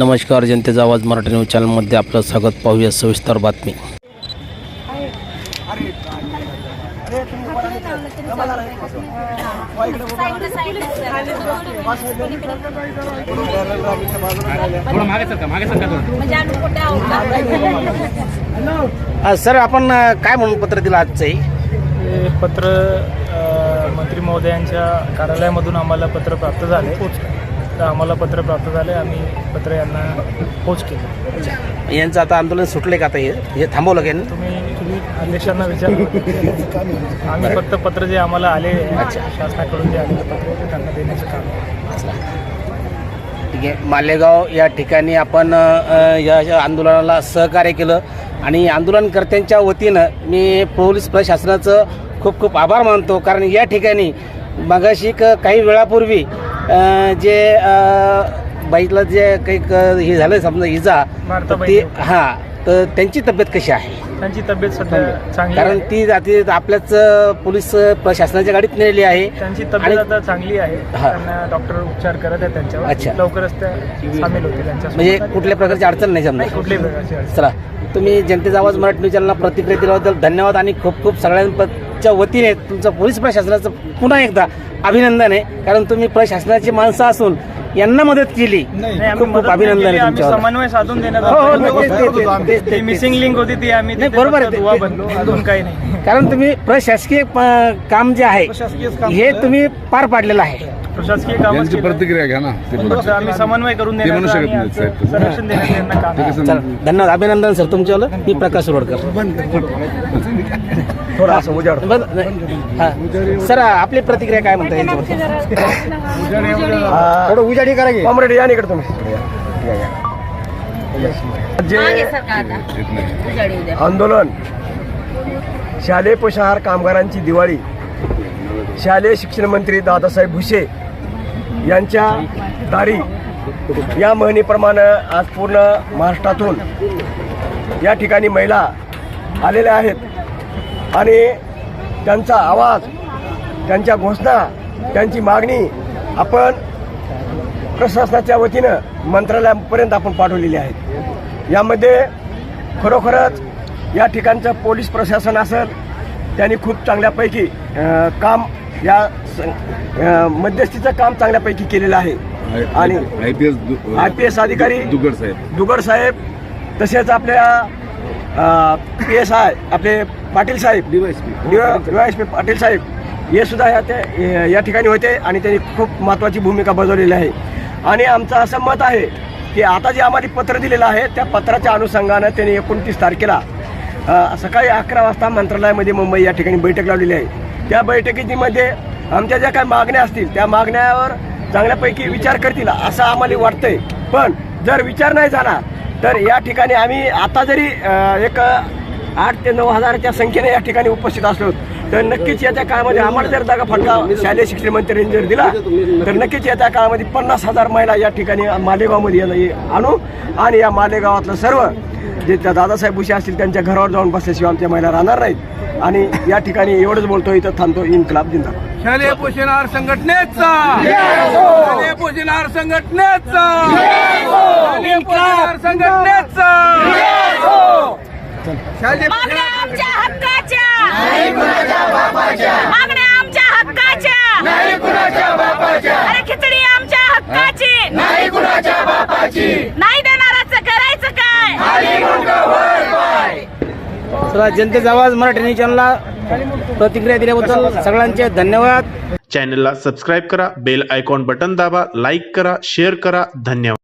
नमस्कार जनतेचा आवाज मराठी न्यूज चॅनलमध्ये आपलं स्वागत. पाहूया सविस्तर बातमी. म्हणजे सर आपण काय म्हणून पत्र दिलं आजचं हे? हे पत्र मंत्री महोदयांच्या कार्यालयामधून आम्हाला पत्र प्राप्त झाले. तर आम्हाला पत्र प्राप्त झाले आम्ही पत्र यांना पोच केलं. यांचं आता आंदोलन सुटले का आता हे? हे थांबवलं का? तुम्ही तुम्ही अध्यक्षांना विचार. आम्ही फक्त पत्र जे आम्हाला आले शासनाकडून जे आलेलं पत्र ते त्यांना देण्याचं काम. ठीक आहे. मालेगाव या ठिकाणी आपण या आंदोलनाला सहकार्य केलं आणि आंदोलनकर्त्यांच्या वतीनं मी पोलीस प्रशासनाचं खूप खूप आभार मानतो. कारण या ठिकाणी मगाशी क- काही वेळापूर्वी जे अ, बाईला जे काही हे झालं समजा इजा ती. हां तर त्यांची तब्येत कशी आहे? त्यांची तब्येत सध्या चांगली कारण आहे. ती जाती आपल्याच पोलीस प्रशासनाच्या गाडीत नेलेली आहे. त्यांची तब्येत आता चांगली आहे. त्यांना डॉक्टर उपचार करत आहेत अच्छा. त्यांच्यावर लवकरच त्या सामील होतील त्यांच्या म्हणजे कुठल्या प्रकारची अडचण नाही समजा. कुठल्याही प्रकारची चला. तुम्ही जनतेचा आवाज मराठी न्यूज चॅनलला प्रतिक्रिया दिल्याबद्दल धन्यवाद आणि खूप खूप सगळ्यांच्या वतीने तुमचं पोलीस प्रशासनाचं पुन्हा एकदा अभिनंदन आहे कारण तुम्ही प्रशासनाची माणसं असून यांना मदत केली खूप खूप अभिनंदन आहे समन्वय साधून देण्यात हो, हो, आला. नाही, तेच, तेच, तेच, तेच, ती तेच. मिसिंग लिंक होती ती आम्ही बरोबर आहे काही नाही कारण तुम्ही प्रशासकीय काम जे आहे हे. तुम्ही पार पाडलेलं आहे प्रशासकीय कामच यांची केलं. प्रतिक्रिया घ्या ना ते. फक्त आम्ही समन्वय करून ते म्हणू देण्याचं शकत आणि नाहीत, साहेब. आमचं संरक्षण देण्याचं यांना काम ते आहे. कसं चला धन्यवाद अभिनंदन सर तुमच्यावर मी प्रकाश रोडकर थोडा असं उजाड बरं, नाही. हा. सर आपली प्रतिक्रिया काय म्हणता याच्यावर थोडं उजाडी करा की कॉम्रेड या इकडे तुम्ही जे येत नाही. आंदोलन शालेय पोषाहार कामगारांची दिवाळी शालेय शिक्षण मंत्री दादासाहेब भुसे यांच्या दारी या म्हणीप्रमाणे आज पूर्ण महाराष्ट्रातून या ठिकाणी महिला आलेल्या आहेत. आणि त्यांचा आवाज त्यांच्या घोषणा त्यांची मागणी आपण प्रशासनाच्या वतीनं मंत्रालयापर्यंत आपण पाठवलेली आहेत यामध्ये खरोखरच या ठिकाणचं पोलीस प्रशासन असेल त्यांनी खूप चांगल्यापैकी काम या मध्यस्थीचं काम चांगल्यापैकी केलेलं आहे. आणि I P S I P S अधिकारी दुगड साहेब. तसेच आपल्या पी एस आय आपले पाटील साहेब पी. पाटील साहेब हे सुद्धा या ते या ठिकाणी होते आणि त्यांनी खूप महत्त्वाची भूमिका बजावलेली आहे. आणि आमचं असं मत आहे की आता जे आम्हाला पत्र दिलेलं आहे त्या पत्राच्या अनुषंगानं त्यांनी एकोणतीस तारखेला सकाळी अकरा वाजता मंत्रालयामध्ये मुंबई या ठिकाणी बैठक लावलेली आहे. त्या बैठकीमध्ये आमच्या ज्या काही मागण्या असतील त्या मागण्यावर चांगल्यापैकी विचार करतील असं आम्हाला वाटतंय. पण जर विचार नाही झाला तर या ठिकाणी आम्ही आता जरी एक आठ ते नऊ हजाराच्या संख्येने या ठिकाणी उपस्थित असलो तर नक्कीच याच्या काळामध्ये आम्हाला जर जागा फटका शालेय शिक्षण मंत्र्यांनी जर दिला तर नक्कीच येत्या काळामध्ये पन्नास हजार महिला या ठिकाणी मालेगावमध्ये येणं- ये- आणू. आणि या मालेगावातलं सर्व जे त्या दादासाहेब भुसे असतील त्यांच्या घरावर जाऊन बसल्याशिवाय आमच्या महिला राहणार नाहीत. आणि या ठिकाणी एवढंच बोलतो इथं थांबतो. इन्कलाब जिंदाबाद. शालेय पोषणाहार संघटनेचा. शालेय पोषणाहार संघटनेचा. शालेय पोषणाहार संघटनेचा. शालेय मागण्या आमच्या हक्काच्या. मागण्या आमच्या हक्काच्या. अरे खिचडी आमच्या हक्काची. नाही देणाराचं करायचं काय चला जनतेचा आवाज मराठी न्यूज चॅनलला प्रतिक्रिया दिल्याबद्दल सगळ्यांचे धन्यवाद. चॅनलला सबस्क्राईब करा बेल आयकॉन बटन दाबा लाईक करा शेअर करा. धन्यवाद.